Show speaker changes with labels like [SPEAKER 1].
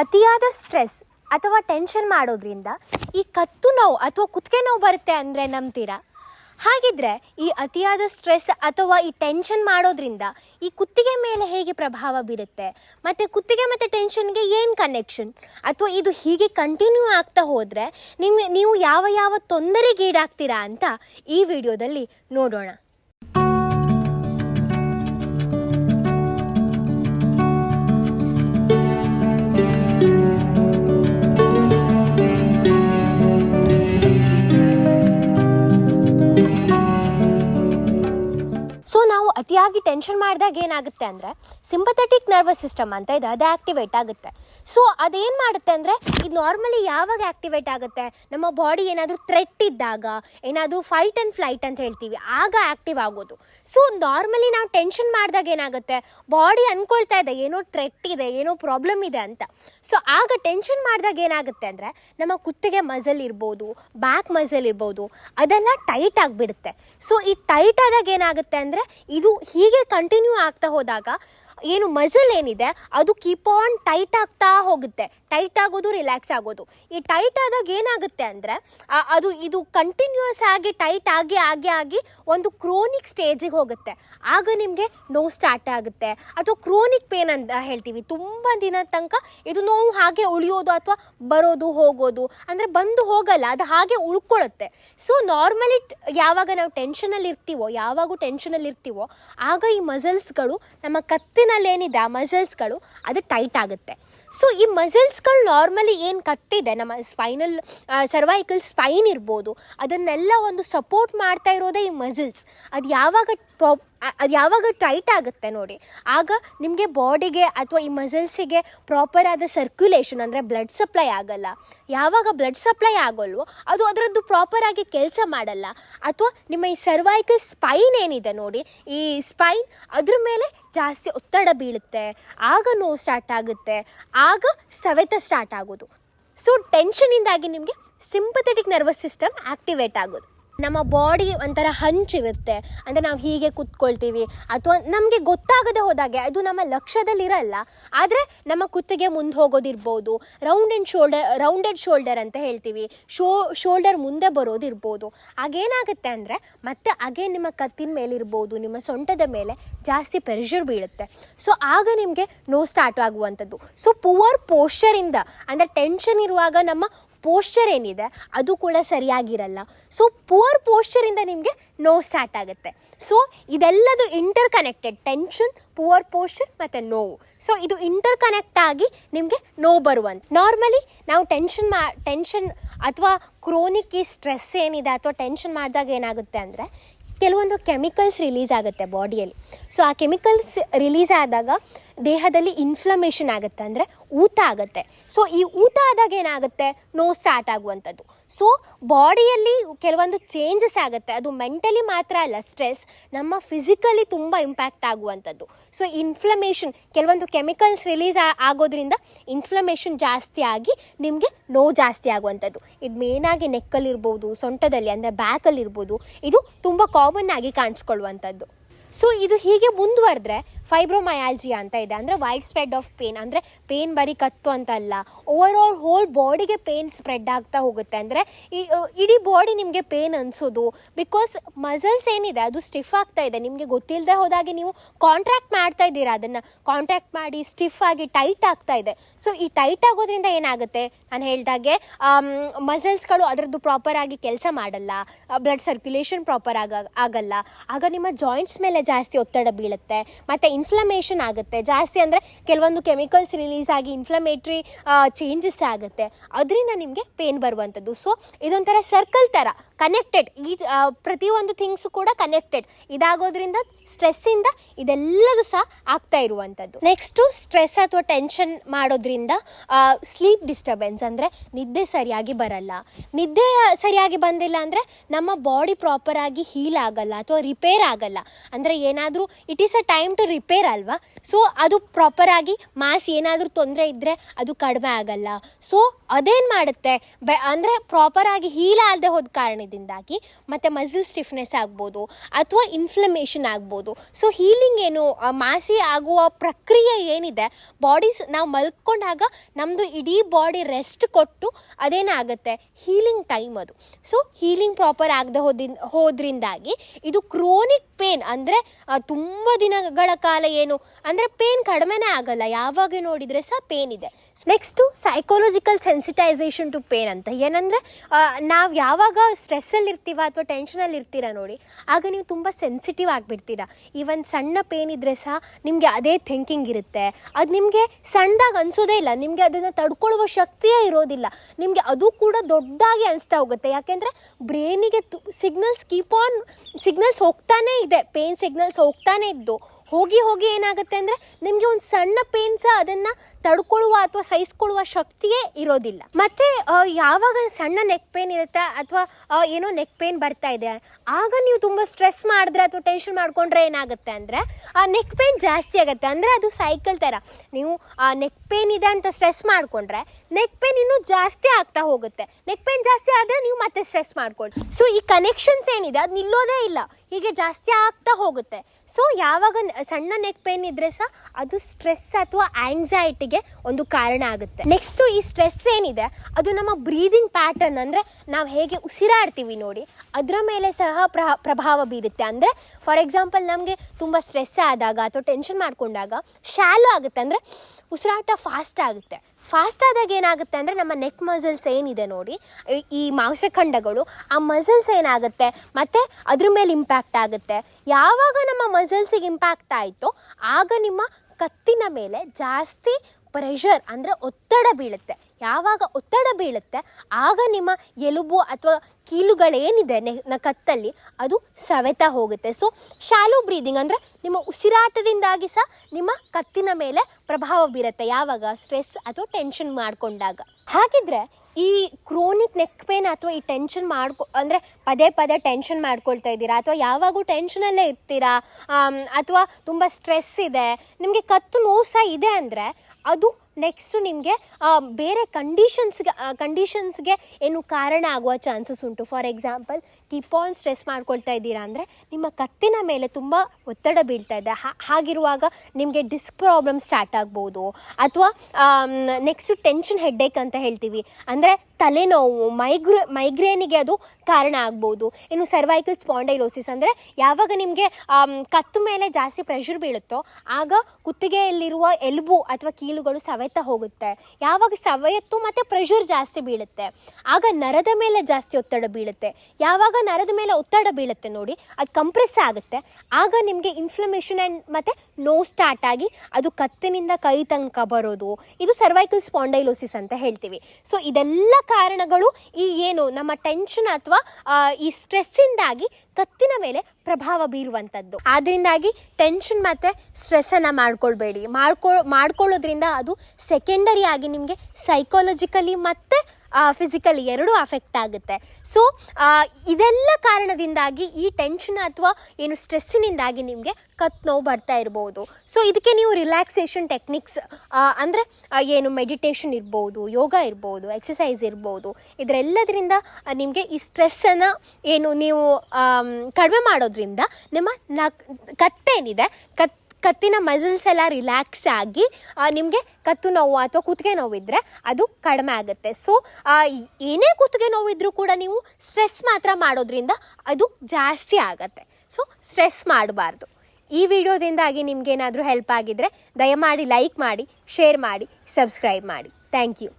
[SPEAKER 1] ಅತಿಯಾದ ಸ್ಟ್ರೆಸ್ ಅಥವಾ ಟೆನ್ಷನ್ ಮಾಡೋದ್ರಿಂದ ಈ ಕತ್ತು ನೋವು ಅಥವಾ ಕುತ್ತಿಗೆ ನೋವು ಬರುತ್ತೆ ಅಂದರೆ ನಂಬ್ತೀರಾ? ಹಾಗಿದ್ರೆ ಈ ಅತಿಯಾದ ಸ್ಟ್ರೆಸ್ ಅಥವಾ ಈ ಟೆನ್ಷನ್ ಮಾಡೋದ್ರಿಂದ ಈ ಕುತ್ತಿಗೆ ಮೇಲೆ ಹೇಗೆ ಪ್ರಭಾವ ಬೀರುತ್ತೆ? ಮತ್ತು ಕುತ್ತಿಗೆ ಮತ್ತು ಟೆನ್ಷನ್ಗೆ ಏನು ಕನೆಕ್ಷನ್ ಅಥವಾ ಇದು ಹೀಗೆ ಕಂಟಿನ್ಯೂ ಆಗ್ತಾ ಹೋದರೆ ನಿಮಗೆ ನೀವು ಯಾವ ಯಾವ ತೊಂದರೆಗೀಡಾಗ್ತೀರಾ ಅಂತ ಈ ವಿಡಿಯೋದಲ್ಲಿ ನೋಡೋಣ. ಅತಿಯಾಗಿ ಟೆನ್ಷನ್ ಮಾಡಿದಾಗ ಏನಾಗುತ್ತೆ ಅಂದರೆ ಸಿಂಪಥೆಟಿಕ್ ನರ್ವಸ್ ಸಿಸ್ಟಮ್ ಅಂತ ಇದೆ, ಅದು ಆ್ಯಕ್ಟಿವೇಟ್ ಆಗುತ್ತೆ. ಸೊ ಅದೇನು ಮಾಡುತ್ತೆ ಅಂದರೆ, ಇದು ನಾರ್ಮಲಿ ಯಾವಾಗ ಆ್ಯಕ್ಟಿವೇಟ್ ಆಗುತ್ತೆ? ನಮ್ಮ ಬಾಡಿ ಏನಾದರೂ ಥ್ರೆಟ್ ಇದ್ದಾಗ, ಏನಾದರೂ ಫೈಟ್ ಆ್ಯಂಡ್ ಫ್ಲೈಟ್ ಅಂತ ಹೇಳ್ತೀವಿ, ಆಗ ಆ್ಯಕ್ಟಿವ್ ಆಗೋದು. ಸೊ ನಾರ್ಮಲಿ ನಾವು ಟೆನ್ಷನ್ ಮಾಡಿದಾಗ ಏನಾಗುತ್ತೆ? ಬಾಡಿ ಅಂದ್ಕೊಳ್ತಾ ಇದೆ, ಏನೋ ಥ್ರೆಟ್ ಇದೆ, ಏನೋ ಪ್ರಾಬ್ಲಮ್ ಇದೆ ಅಂತ. ಸೊ ಆಗ ಟೆನ್ಷನ್ ಮಾಡಿದಾಗ ಏನಾಗುತ್ತೆ ಅಂದರೆ, ನಮ್ಮ ಕುತ್ತಿಗೆ ಮಸಲ್ ಇರ್ಬೋದು ಬ್ಯಾಕ್ ಮಸಲ್ ಇರ್ಬೋದು, ಅದೆಲ್ಲ ಟೈಟ್ ಆಗಿಬಿಡುತ್ತೆ. ಸೊ ಈ ಟೈಟ್ ಆದಾಗ ಏನಾಗುತ್ತೆ ಅಂದರೆ, ಇದು ಹೀಗೆ ಕಂಟಿನ್ಯೂ ಆಗ್ತಾ ಹೋದಾಗ ಏನು ಮಜಲ್ ಏನಿದೆ ಅದು ಕೀಪ್ ಆನ್ ಟೈಟ್ ಆಗ್ತಾ ಹೋಗುತ್ತೆ. ಟೈಟ್ ಆಗೋದು, ರಿಲ್ಯಾಕ್ಸ್ ಆಗೋದು. ಈ ಟೈಟ್ ಆದಾಗ ಏನಾಗುತ್ತೆ ಅಂದರೆ ಅದು, ಇದು ಕಂಟಿನ್ಯೂಸ್ ಆಗಿ, ಟೈಟ್ ಆಗಿ ಆಗಿ ಆಗಿ ಒಂದು ಕ್ರೋನಿಕ್ ಸ್ಟೇಜಿಗೆ ಹೋಗುತ್ತೆ. ಆಗ ನಿಮಗೆ ನೋವು ಸ್ಟಾರ್ಟ್ ಆಗುತ್ತೆ. ಅಥವಾ ಕ್ರೋನಿಕ್ ಪೇನ್ ಅಂತ ಹೇಳ್ತೀವಿ. ತುಂಬ ದಿನ ತನಕ ಇದು ನೋವು ಹಾಗೆ ಉಳಿಯೋದು ಅಥವಾ ಬರೋದು, ಹೋಗೋದು. ಅಂದರೆ ಬಂದು ಹೋಗಲ್ಲ, ಅದು ಹಾಗೆ ಉಳ್ಕೊಳ್ಳುತ್ತೆ. ಸೊ ನಾರ್ಮಲಿ ಯಾವಾಗ ನಾವು ಟೆನ್ಷನಲ್ಲಿ ಇರ್ತೀವೋ, ಯಾವಾಗೂ ಟೆನ್ಷನಲ್ಲಿ ಇರ್ತೀವೋ, ಆಗ ಈ ಮಸಲ್ಸ್ಗಳು ನಮ್ಮ ಕತ್ತಿನಲ್ಲೇನಿದೆ ಆ ಮಸಲ್ಸ್ಗಳು ಅದು ಟೈಟ್ ಆಗುತ್ತೆ. ಸೊ ಈ ಮಸಲ್ಸ್ಗಳು ನಾರ್ಮಲಿ ಏನು ಕತ್ತಿದೆ? ನಮ್ಮ ಸ್ಪೈನಲ್ ಸರ್ವೈಕಲ್ ಸ್ಪೈನ್ ಇರ್ಬೋದು. ಅದನ್ನೆಲ್ಲ ಒಂದು ಸಪೋರ್ಟ್ ಮಾಡ್ತಾ ಇರೋದೇ ಈ ಮಸಲ್ಸ್ ಅದು ಯಾವಾಗ ಪ್ರಾ ಅದು ಯಾವಾಗ ಟೈಟ್ ಆಗುತ್ತೆ ನೋಡಿ. ಆಗ ನಿಮಗೆ ಬಾಡಿಗೆ ಅಥವಾ ಈ ಮಸಲ್ಸಿಗೆ ಪ್ರಾಪರ್ ಆದ ಸರ್ಕ್ಯುಲೇಷನ್ ಅಂದರೆ ಬ್ಲಡ್ ಸಪ್ಲೈ ಆಗಲ್ಲ. ಯಾವಾಗ ಬ್ಲಡ್ ಸಪ್ಲೈ ಆಗೋಲ್ವೋ, ಅದು ಅದರದ್ದು ಪ್ರಾಪರ್ ಆಗಿ ಕೆಲಸ ಮಾಡಲ್ಲ. ಅಥವಾ ನಿಮ್ಮ ಈ ಸರ್ವೈಕಲ್ ಸ್ಪೈನ್ ಏನಿದೆ ನೋಡಿ, ಈ ಸ್ಪೈನ್ ಅದ್ರ ಮೇಲೆ ಜಾಸ್ತಿ ಒತ್ತಡ ಬೀಳುತ್ತೆ. ಆಗ ನೋವು ಸ್ಟಾರ್ಟ್ ಆಗುತ್ತೆ. ಆಗ ಸವೆತ ಸ್ಟಾರ್ಟ್ ಆಗೋದು. ಸೊ ಟೆನ್ಷನಿಂದಾಗಿ ನಿಮಗೆ ಸಿಂಪಥೆಟಿಕ್ ನರ್ವಸ್ ಸಿಸ್ಟಮ್ ಆಕ್ಟಿವೇಟ್ ಆಗೋದು. ನಮ್ಮ ಬಾಡಿ ಒಂಥರ ಹಂಚಿರುತ್ತೆ ಅಂದರೆ ನಾವು ಹೀಗೆ ಕೂತ್ಕೊಳ್ತೀವಿ. ಅಥವಾ ನಮಗೆ ಗೊತ್ತಾಗದೆ ಹೋದಾಗೆ, ಅದು ನಮ್ಮ ಲಕ್ಷ್ಯದಲ್ಲಿರಲ್ಲ. ಆದರೆ ನಮ್ಮ ಕುತ್ತಿಗೆ ಮುಂದೆ ಹೋಗೋದಿರ್ಬೋದು. Round and shoulder rounded shoulder ಅಂತ ಹೇಳ್ತೀವಿ. ಶೋ ಶೋಲ್ಡರ್ ಮುಂದೆ ಬರೋದಿರ್ಬೋದು. ಆಗೇನಾಗುತ್ತೆ ಅಂದರೆ, ಮತ್ತೆ ಹಾಗೆ ನಿಮ್ಮ ಕತ್ತಿನ ಮೇಲಿರ್ಬೋದು, ನಿಮ್ಮ ಸೊಂಟದ ಮೇಲೆ ಜಾಸ್ತಿ ಪ್ರೆಷರ್ ಬೀಳುತ್ತೆ. ಸೊ ಆಗ ನಿಮಗೆ ನೋವು ಸ್ಟಾರ್ಟ್ ಆಗುವಂಥದ್ದು. ಸೊ ಪುವರ್ ಪೋಶ್ಚರಿಂದ ಅಂದರೆ ಟೆನ್ಷನ್ ಇರುವಾಗ ನಮ್ಮ ಪೋಶ್ಚರ್ ಏನಿದೆ, ಅದು ಕೂಡ ಸರಿಯಾಗಿರಲ್ಲ. ಸೊ ಪುವರ್ ಪೋಶ್ಚರಿಂದ ನಿಮಗೆ ನೋವು ಸ್ಟಾರ್ಟ್ ಆಗುತ್ತೆ. ಸೊ ಇದೆಲ್ಲದು interconnected tension poor posture ಮತ್ತು ನೋವು ಸೊ ಇದು ಇಂಟರ್ ಕನೆಕ್ಟ್ ಆಗಿ ನಿಮಗೆ ನೋವು ಬರುವಂತ. ನಾರ್ಮಲಿ ನಾವು ಟೆನ್ಷನ್ ಮಾ ಟೆನ್ಷನ್ ಅಥವಾ ಕ್ರೋನಿಕ್ ಈ ಸ್ಟ್ರೆಸ್ ಏನಿದೆ ಅಥವಾ ಟೆನ್ಷನ್ ಮಾಡಿದಾಗ ಏನಾಗುತ್ತೆ ಅಂದರೆ, ಕೆಲವೊಂದು ಕೆಮಿಕಲ್ಸ್ ರಿಲೀಸ್ ಆಗುತ್ತೆ ಬಾಡಿಯಲ್ಲಿ ಸೊ ಆ ಕೆಮಿಕಲ್ಸ್ ರಿಲೀಸ್ ಆದಾಗ ದೇಹದಲ್ಲಿ ಇನ್ಫ್ಲಮೇಷನ್ ಆಗುತ್ತೆ ಅಂದರೆ ಊತ ಆಗುತ್ತೆ. ಸೊ ಈ ಊತ ಆದಾಗ ಏನಾಗುತ್ತೆ? ನೋವು ಸ್ಟಾರ್ಟ್ ಆಗುವಂಥದ್ದು. ಸೊ ಬಾಡಿಯಲ್ಲಿ ಕೆಲವೊಂದು ಚೇಂಜಸ್ ಆಗುತ್ತೆ. ಅದು ಮೆಂಟಲಿ ಮಾತ್ರ ಅಲ್ಲ ಸ್ಟ್ರೆಸ್ ನಮ್ಮ ಫಿಸಿಕಲಿ ತುಂಬ ಇಂಪ್ಯಾಕ್ಟ್ ಆಗುವಂಥದ್ದು. ಸೊ ಇನ್ಫ್ಲಮೇಷನ್ ಕೆಲವೊಂದು ಕೆಮಿಕಲ್ಸ್ ರಿಲೀಸ್ ಆಗೋದ್ರಿಂದ ಇನ್ಫ್ಲಮೇಷನ್ ಜಾಸ್ತಿ ಆಗಿ ನಿಮಗೆ ನೋವು ಜಾಸ್ತಿ ಆಗುವಂಥದ್ದು. ಇದು ಮೇನಾಗಿ ನೆಕ್ಕಲ್ಲಿರ್ಬೋದು, ಸೊಂಟದಲ್ಲಿ ಅಂದರೆ ಬ್ಯಾಕಲ್ಲಿರ್ಬೋದು ಇದು ತುಂಬ ಕಾಮನ್ ಆಗಿ ಕಾಣಿಸ್ಕೊಳ್ಳುವಂಥದ್ದು. ಸೊ ಇದು ಹೀಗೆ ಮುಂದುವರೆದ್ರೆ ಫೈಬ್ರೋಮಯಾಲ್ಜಿಯಾ ಅಂತ ಇದೆ. ಅಂದರೆ ವೈಡ್ ಸ್ಪ್ರೆಡ್ ಆಫ್ ಪೇನ್ ಅಂದರೆ ಪೇನ್ ಬರೀ ಕತ್ತು ಅಂತ ಅಲ್ಲ ಓವರ್ ಆಲ್ ಹೋಲ್ ಬಾಡಿಗೆ ಪೇನ್ ಸ್ಪ್ರೆಡ್ ಆಗ್ತಾ ಹೋಗುತ್ತೆ. ಅಂದರೆ ಇಡೀ ಬಾಡಿ ನಿಮಗೆ ಪೇನ್ ಅನಿಸೋದು. ಬಿಕಾಸ್ ಮಸಲ್ಸ್ ಏನಿದೆ, ಅದು ಸ್ಟಿಫ್ ಆಗ್ತಾ ಇದೆ. ನಿಮಗೆ ಗೊತ್ತಿಲ್ಲದೆ ಹೋದಾಗೆ ನೀವು ಕಾಂಟ್ರಾಕ್ಟ್ ಮಾಡ್ತಾ ಇದ್ದೀರಾ ಅದನ್ನು. ಕಾಂಟ್ರಾಕ್ಟ್ ಮಾಡಿ ಸ್ಟಿಫ್ ಆಗಿ ಟೈಟ್ ಆಗ್ತಾ ಇದೆ. ಸೊ ಈ ಟೈಟ್ ಆಗೋದ್ರಿಂದ ಏನಾಗುತ್ತೆ? ನಾನು ಹೇಳಿದಾಗೆ ಮಸಲ್ಸ್ಗಳು ಅದರದ್ದು ಪ್ರಾಪರ್ ಆಗಿ ಕೆಲಸ ಮಾಡಲ್ಲ. ಬ್ಲಡ್ ಸರ್ಕ್ಯುಲೇಷನ್ ಪ್ರಾಪರ್ ಆಗ, ಆಗಲ್ಲ. ಆಗ ನಿಮ್ಮ ಜಾಯಿಂಟ್ಸ್ ಮೇಲೆ ಜಾಸ್ತಿ ಒತ್ತಡ ಬೀಳುತ್ತೆ. ಮತ್ತು ಇನ್ಫ್ಲಮೇಷನ್ ಆಗುತ್ತೆ. ಜಾಸ್ತಿ ಅಂದರೆ ಕೆಲವೊಂದು ಕೆಮಿಕಲ್ಸ್ ರಿಲೀಸ್ ಆಗಿ ಇನ್ಫ್ಲಮೇಟ್ರಿ ಚೇಂಜಸ್ ಆಗುತ್ತೆ. ಅದರಿಂದ ನಿಮಗೆ ಪೇನ್ ಬರುವಂಥದ್ದು. ಸೊ ಇದೊಂಥರ ಸರ್ಕಲ್ ಥರ ಕನೆಕ್ಟೆಡ್ ಈ ಪ್ರತಿಯೊಂದು ಥಿಂಗ್ಸು ಕೂಡ ಕನೆಕ್ಟೆಡ್ ಇದಾಗೋದ್ರಿಂದ ಸ್ಟ್ರೆಸ್ಸಿಂದ ಇದೆಲ್ಲದೂ ಸಹ ಆಗ್ತಾ ಇರುವಂಥದ್ದು. ನೆಕ್ಸ್ಟು ಸ್ಟ್ರೆಸ್ ಅಥವಾ ಟೆನ್ಷನ್ ಮಾಡೋದ್ರಿಂದ ಸ್ಲೀಪ್ ಡಿಸ್ಟರ್ಬೆನ್ಸ್ ಅಂದರೆ ನಿದ್ದೆ ಸರಿಯಾಗಿ ಬರಲ್ಲ. ನಿದ್ದೆ ಸರಿಯಾಗಿ ಬಂದಿಲ್ಲ ಅಂದರೆ ನಮ್ಮ ಬಾಡಿ ಪ್ರಾಪರ್ ಆಗಿ ಹೀಲ್ ಆಗಲ್ಲ ಅಥವಾ ರಿಪೇರ್ ಆಗಲ್ಲ. ಅಂದರೆ ಏನಾದರೂ it is a time to repair repair ಅಲ್ವಾ? ಸೊ ಅದು ಪ್ರಾಪರಾಗಿ ಮಾಸ್ ಏನಾದರೂ ತೊಂದರೆ ಇದ್ದರೆ ಅದು ಕಡಿಮೆ ಆಗಲ್ಲ. ಸೊ ಅದೇನು ಮಾಡುತ್ತೆ? ಬೆ, ಅಂದರೆ ಪ್ರಾಪರಾಗಿ ಹೀಲ್ ಆಗದೆ ಹೋದ ಕಾರಣದಿಂದಾಗಿ ಮತ್ತು ಮಸಲ್ ಸ್ಟಿಫ್ನೆಸ್ ಆಗ್ಬೋದು ಅಥವಾ ಇನ್ಫ್ಲಮೇಷನ್ ಆಗ್ಬೋದು. ಸೊ ಹೀಲಿಂಗ್ ಏನು ಮಾಸಿ ಆಗುವ ಪ್ರಕ್ರಿಯೆ ಏನಿದೆ ಬಾಡೀಸ್ ನಾವು ಮಲ್ಕೊಂಡಾಗ ನಮ್ಮದು ಇಡೀ ಬಾಡಿ ರೆಸ್ಟ್ ಕೊಟ್ಟು ಅದೇನಾಗುತ್ತೆ? ಹೀಲಿಂಗ್ ಟೈಮ್ ಅದು. ಸೊ ಹೀಲಿಂಗ್ ಪ್ರಾಪರ್ ಆಗದೆ ಹೋದಿನ್, ಹೋದ್ರಿಂದಾಗಿ ಇದು ಕ್ರೋನಿಕ್ ಪೇನ್ ಅಂದರೆ ತುಂಬ ದಿನಗಳ ಕಾಲ ಏನು? ಅಂದರೆ ಪೇನ್ ಕಡಿಮೆನೇ ಆಗಲ್ಲ. ಯಾವಾಗ ನೋಡಿದರೆ ಸಹ ಪೇನ್ ಇದೆ. Next psychological sensitisation to pain ಅಂತ. ಏನಂದರೆ ನಾವು ಯಾವಾಗ ಸ್ಟ್ರೆಸ್ಸಲ್ಲಿ ಇರ್ತೀವ ಅಥವಾ ಟೆನ್ಷನಲ್ಲಿ ಇರ್ತೀರ ನೋಡಿ, ಆಗ ನೀವು ತುಂಬ ಸೆನ್ಸಿಟಿವ್ ಆಗಿಬಿಡ್ತೀರ. ಈವನ್ ಸಣ್ಣ ಪೇನ್ ಇದ್ದರೆ ಸಹ ನಿಮಗೆ ಅದೇ ಥಿಂಕಿಂಗ್ ಇರುತ್ತೆ. ಅದು ನಿಮಗೆ ಸಣ್ಣದಾಗಿ ಅನಿಸೋದೇ ಇಲ್ಲ. ನಿಮಗೆ ಅದನ್ನು ತಡ್ಕೊಳ್ಳುವ ಶಕ್ತಿಯೇ ಇರೋದಿಲ್ಲ. ನಿಮಗೆ ಅದು ಕೂಡ ದೊಡ್ಡದಾಗಿ ಅನಿಸ್ತಾ ಹೋಗುತ್ತೆ. ಯಾಕೆಂದರೆ ಬ್ರೈನಿಗೆ ಸಿಗ್ನಲ್ಸ್ ಕೀಪ್ ಆನ್ ಸಿಗ್ನಲ್ಸ್ ಹೋಗ್ತಾನೇ ಇದೆ. ಪೇನ್ ಸಿಗ್ನಲ್ಸ್ ಹೋಗ್ತಾನೆ ಇದ್ದು. ಹೋಗಿ ಹೋಗಿ ಏನಾಗುತ್ತೆ ಅಂದರೆ ನಿಮಗೆ ಒಂದು ಸಣ್ಣ ಪೇನ್ ಸಹ ಅದನ್ನು ತಡ್ಕೊಳ್ಳುವ ಅಥವಾ ಸಹಿಸ್ಕೊಳ್ಳುವ ಶಕ್ತಿಯೇ ಇರೋದಿಲ್ಲ. ಮತ್ತು ಯಾವಾಗ ಸಣ್ಣ ನೆಕ್ ಪೇನ್ ಇರುತ್ತೆ ಅಥವಾ ಏನೋ ನೆಕ್ ಪೇನ್ ಬರ್ತಾ ಇದೆ, ಆಗ ನೀವು ತುಂಬ ಸ್ಟ್ರೆಸ್ ಮಾಡಿದ್ರೆ ಅಥವಾ ಟೆನ್ಷನ್ ಮಾಡ್ಕೊಂಡ್ರೆ ಏನಾಗುತ್ತೆ ಅಂದರೆ, ಆ ನೆಕ್ ಪೇನ್ ಜಾಸ್ತಿ ಆಗುತ್ತೆ. ಅಂದರೆ ಅದು ಸೈಕಲ್ ಥರ ನೀವು, ಆ ನೆಕ್ ಪೇನ್ ಇದೆ ಅಂತ ಸ್ಟ್ರೆಸ್ ಮಾಡಿಕೊಂಡ್ರೆ ನೆಕ್ ಪೇನ್ ಇನ್ನೂ ಜಾಸ್ತಿ ಆಗ್ತಾ ಹೋಗುತ್ತೆ. ನೆಕ್ ಪೇನ್ ಜಾಸ್ತಿ ಆದರೆ ನೀವು ಮತ್ತೆ ಸ್ಟ್ರೆಸ್ ಮಾಡ್ಕೊಳ್ಳಿ ಸೊ ಈ ಕನೆಕ್ಷನ್ಸ್ ಏನಿದೆ ಅದು ನಿಲ್ಲೋದೇ ಇಲ್ಲ. ಹೀಗೆ ಜಾಸ್ತಿ ಆಗ್ತಾ ಹೋಗುತ್ತೆ. ಸೊ ಯಾವಾಗ ಸಣ್ಣ ನೆಕ್ ಪೇನ್ ಇದ್ರೆ ಸಹ ಅದು ಸ್ಟ್ರೆಸ್ ಅಥವಾ ಆಂಗ್ಸೈಟಿಗೆ ಒಂದು ಕಾರಣ ಆಗುತ್ತೆ. ನೆಕ್ಸ್ಟು ಈ ಸ್ಟ್ರೆಸ್ ಏನಿದೆ, ಅದು ನಮ್ಮ ಬ್ರೀದಿಂಗ್ ಪ್ಯಾಟರ್ನ್ ಅಂದರೆ ನಾವು ಹೇಗೆ ಉಸಿರಾಡ್ತೀವಿ ನೋಡಿ, ಅದರ ಮೇಲೆ ಸಹ ಪ್ರ ಪ್ರಭಾವ ಬೀರುತ್ತೆ. ಅಂದರೆ ಫಾರ್ ಎಕ್ಸಾಂಪಲ್ ನಮಗೆ ತುಂಬ ಸ್ಟ್ರೆಸ್ ಆದಾಗ ಅಥವಾ ಟೆನ್ಷನ್ ಮಾಡ್ಕೊಂಡಾಗ ಶ್ಯಾಲೋ ಆಗುತ್ತೆ. ಅಂದರೆ, ಉಸಿರಾಟ ಫಾಸ್ಟ್ ಆಗುತ್ತೆ. ಫಾಸ್ಟ್ ಆದಾಗ ಏನಾಗುತ್ತೆ ಅಂದರೆ ನಮ್ಮ ನೆಕ್ ಮಸಲ್ಸ್ ಏನಿದೆ ನೋಡಿ, ಈ- ಮಾಂಸಖಂಡಗಳು ಆ ಮಸಲ್ಸ್ ಏನಾಗುತ್ತೆ? ಮತ್ತು ಅದ್ರ ಮೇಲೆ ಇಂಪ್ಯಾಕ್ಟ್ ಆಗುತ್ತೆ. ಯಾವಾಗ ನಮ್ಮ ಮಸಲ್ಸಿಗೆ ಇಂಪ್ಯಾಕ್ಟ್ ಆಯಿತೋ, ಆಗ ನಿಮ್ಮ ಕತ್ತಿನ ಮೇಲೆ ಜಾಸ್ತಿ ಪ್ರೆಷರ್ ಅಂದರೆ ಒತ್ತಡ ಬೀಳುತ್ತೆ. ಯಾವಾಗ ಒತ್ತಡ ಬೀಳುತ್ತೆ? ಆಗ ನಿಮ್ಮ ಎಲುಬು ಅಥವಾ ಕೀಲುಗಳೇನಿದೆ ನೆ ಕತ್ತಲ್ಲಿ ಅದು ಸವೆತ ಹೋಗುತ್ತೆ. ಸೊ ಶಾಲೋ ಬ್ರೀದಿಂಗ್ ಅಂದರೆ ನಿಮ್ಮ ಉಸಿರಾಟದಿಂದಾಗಿ ಸಹ ನಿಮ್ಮ ಕತ್ತಿನ ಮೇಲೆ ಪ್ರಭಾವ ಬೀರುತ್ತೆ. ಯಾವಾಗ? ಸ್ಟ್ರೆಸ್ ಅಥವಾ ಟೆನ್ಷನ್ ಮಾಡಿಕೊಂಡಾಗ. ಹಾಗಿದ್ರೆ ಈ ಕ್ರೋನಿಕ್ ನೆಕ್ ಪೇನ್ ಅಥವಾ ಈ ಟೆನ್ಷನ್ ಮಾಡ್ಕೊ, ಅಂದರೆ ಪದೇ ಪದೇ ಟೆನ್ಷನ್ ಮಾಡ್ಕೊಳ್ತಾ ಇದ್ದೀರಾ? ಅಥವಾ ಯಾವಾಗೂ ಟೆನ್ಷನಲ್ಲೇ ಇರ್ತೀರಾ? ಅಥವಾ ತುಂಬ ಸ್ಟ್ರೆಸ್ ಇದೆ? ನಿಮಗೆ ಕತ್ತು ನೋವು ಸಹ ಇದೆ ಅಂದರೆ ಅದು ನೆಕ್ಸ್ಟ್ ನಿಮಗೆ ಬೇರೆ ಕಂಡೀಷನ್ಸ್ಗೆ ಕಂಡೀಷನ್ಸ್ಗೆ ಏನು ಕಾರಣ ಆಗುವ ಚಾನ್ಸಸ್ ಉಂಟು. For example keep on stress ಮಾಡ್ಕೊಳ್ತಾ ಇದ್ದೀರಾ ಅಂದರೆ ನಿಮ್ಮ ಕತ್ತಿನ ಮೇಲೆ ತುಂಬ ಒತ್ತಡ ಬೀಳ್ತಾ ಇದೆ. ಹಾಗಿರುವಾಗ ನಿಮಗೆ ಡಿಸ್ಕ್ ಪ್ರಾಬ್ಲಮ್ ಸ್ಟಾರ್ಟ್ ಆಗ್ಬೋದು. ಅಥವಾ ನೆಕ್ಸ್ಟ್ ಟೆನ್ಷನ್ ಹೆಡ್ಡೇಕ್ ಅಂತ ಹೇಳ್ತೀವಿ. ಅಂದರೆ ತಲೆನೋವು ಮೈಗ್ರ ಮೈಗ್ರೇನಿಗೆ ಅದು ಕಾರಣ ಆಗ್ಬೋದು. ಇನ್ನು ಸರ್ವೈಕಲ್ ಸ್ಪಾಂಡೈಲೋಸಿಸ್ ಅಂದರೆ ಯಾವಾಗ ನಿಮಗೆ ಕತ್ತು ಮೇಲೆ ಜಾಸ್ತಿ ಪ್ರೆಷರ್ ಬೀಳುತ್ತೋ, ಆಗ ಕುತ್ತಿಗೆಯಲ್ಲಿರುವ ಎಲುಬು ಅಥವಾ ಕೀಲುಗಳು ಸವೆತ ಹೋಗುತ್ತೆ. ಯಾವಾಗ ಸವೆಯತ್ತು ಮತ್ತು ಪ್ರೆಷರ್ ಜಾಸ್ತಿ ಬೀಳುತ್ತೆ. ಆಗ ನರದ ಮೇಲೆ ಜಾಸ್ತಿ ಒತ್ತಡ ಬೀಳುತ್ತೆ. ಯಾವಾಗ ನರದ ಮೇಲೆ ಒತ್ತಡ ಬೀಳುತ್ತೆ ನೋಡಿ, ಅದು ಕಂಪ್ರೆಸ್ ಆಗುತ್ತೆ. ಆಗ ನಿಮಗೆ ಇನ್ಫ್ಲಮೇಷನ್ ಆ್ಯಂಡ್ ಮತ್ತು ನೋವು ಸ್ಟಾರ್ಟ್ ಆಗಿ ಅದು ಕತ್ತಿನಿಂದ ಕೈ ತನಕ ಬರೋದು. ಇದು ಸರ್ವೈಕಲ್ ಸ್ಪಾಂಡೈಲೋಸಿಸ್ ಅಂತ ಹೇಳ್ತೀವಿ. ಸೊ ಇದೆಲ್ಲ ಕಾರಣಗಳು ಈ ಏನು ನಮ್ಮ ಟೆನ್ಷನ್ ಅಥವಾ ಈ ಸ್ಟ್ರೆಸ್ಸಿಂದಾಗಿ ಕತ್ತಿನ ಮೇಲೆ ಪ್ರಭಾವ ಬೀರುವಂಥದ್ದು. ಆದ್ದರಿಂದಾಗಿ ಟೆನ್ಷನ್ ಮತ್ತು ಸ್ಟ್ರೆಸ್ಸನ್ನು ಮಾಡ್ಕೊಳ್ಬೇಡಿ. ಮಾಡ್ಕೊ, ಮಾಡ್ಕೊಳ್ಳೋದ್ರಿಂದ ಅದು ಸೆಕೆಂಡರಿ ಆಗಿ ನಿಮಗೆ ಸೈಕಾಲಜಿಕಲಿ ಮತ್ತು ಫಿಸಿಕಲಿ ಎರಡೂ ಅಫೆಕ್ಟ್ ಆಗುತ್ತೆ. ಸೊ ಇದೆಲ್ಲ ಕಾರಣದಿಂದಾಗಿ ಈ ಟೆನ್ಷನ್ ಅಥವಾ ಏನು ಸ್ಟ್ರೆಸ್ಸಿನಿಂದಾಗಿ ನಿಮಗೆ ಕತ್ ನೋವು ಬರ್ತಾ ಇರ್ಬೋದು. ಸೊ ಇದಕ್ಕೆ ನೀವು ರಿಲ್ಯಾಕ್ಸೇಷನ್ ಟೆಕ್ನಿಕ್ಸ್ ಅಂದರೆ ಏನು ಮೆಡಿಟೇಷನ್ ಇರ್ಬೋದು, ಯೋಗ ಇರ್ಬೋದು ಎಕ್ಸಸೈಸ್ ಇರ್ಬೋದು, ಇದರೆಲ್ಲದರಿಂದ ನಿಮಗೆ ಈ ಸ್ಟ್ರೆಸ್ಸನ್ನು ಏನು ನೀವು ಕಡಿಮೆ ಮಾಡೋದ್ರಿಂದ ನಿಮ್ಮ ನಕ್, ಕತ್ತೇನಿದೆ. ಕತ್ ಕತ್ತಿನ ಮಸಲ್ಸ್ ಎಲ್ಲ ರಿಲ್ಯಾಕ್ಸ್ ಆಗಿ ನಿಮಗೆ ಕತ್ತು ನೋವು ಅಥವಾ ಕುತ್ತಿಗೆ ನೋವಿದ್ರೆ ಅದು ಕಡಿಮೆ ಆಗುತ್ತೆ. ಸೊ ಏನೇ ಕುತ್ತಿಗೆ ನೋವಿದ್ರೂ ಕೂಡ ನೀವು ಸ್ಟ್ರೆಸ್ ಮಾತ್ರ ಮಾಡೋದ್ರಿಂದ ಅದು ಜಾಸ್ತಿ ಆಗುತ್ತೆ. ಸೊ ಸ್ಟ್ರೆಸ್ ಮಾಡಬಾರ್ದು. ಈ ವಿಡಿಯೋದಿಂದಾಗಿ ನಿಮ್ಗೇನಾದರೂ ಹೆಲ್ಪ್ ಆಗಿದ್ರೆ ದಯಮಾಡಿ ಲೈಕ್ ಮಾಡಿ ಶೇರ್ ಮಾಡಿ ಸಬ್ಸ್ಕ್ರೈಬ್ ಮಾಡಿ. Thank you